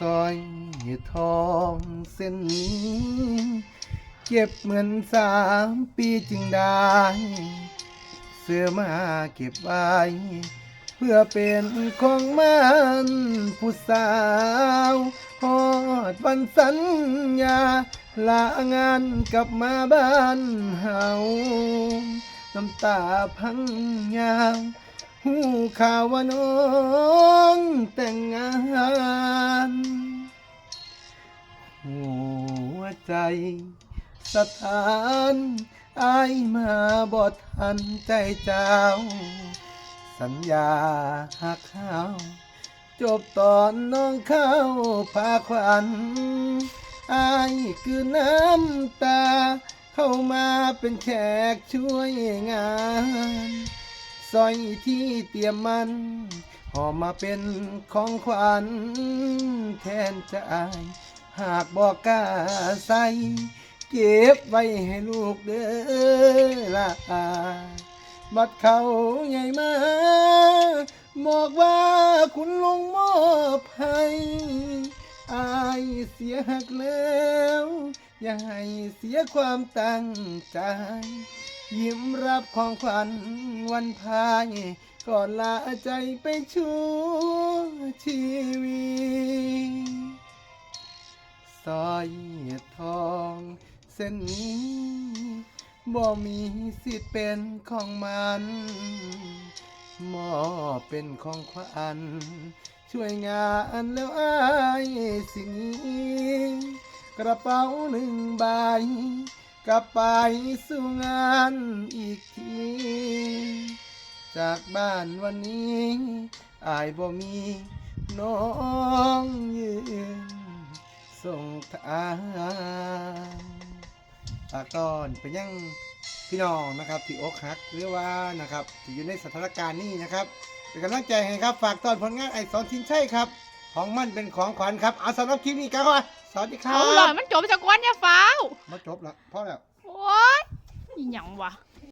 สร้อยทองเส้นนี้เก็บเหมือนสามปีจึงได้ เสื้อมาเก็บไว้ เพื่อเป็นของมันผู้สาวฮอดวันสัญญาลางานกลับมาบ้านเฮาน้ำตาพังยาวหูข่าวว่าน้องแต่ง ใจ สถานอายมาบอทันใจเจ้า สัญญาหักเขาจบตอนน้องเข้าพาขวัญอายคือน้ำตา เข้ามาเป็นแขกช่วยงานสร้อยที่เตรียมมันหอมมาเป็นของขวัญแทนใจ หากบอกกล้าใส่เก็บไว้ให้ลูกเด้อละบัดเขาใหญ่มาบอกว่าคุณลงมอบให้อายเสียหักแล้ว อย่าให้เสียความตั้งใจ ยิ้มรับของขวัญวันพาย ก่อนลาใจไปชั่วชี ทอง เส้นนี้บ่มีสิทธิ์เป็นของมันมอเป็นของขวัญช่วยงานแล้วอายสิหนี้กระเป๋าหนึ่งใบกลับไปสู่งานอีกที จากบ้านวันนี้อายบ่มีน้องยืน งทางฝากตอนไปยังพี่น้องนะครับที่อกหักหรือว่านะครับที่อยู่ในสถานการณ์นี้นะครับเป็นกำลังใจให้ครับ ฝากตอนผลงานไอสอนทินใช่ครับ ของมันเป็นของขวัญครับเอาสำหรับคลิปนี้กันครับสวัสดีครัเอาหล่อยบมันจบจากวันเนี่ยฟ้าวมาจบแล้วพอแล้ว โอ้ยอีหยังวะ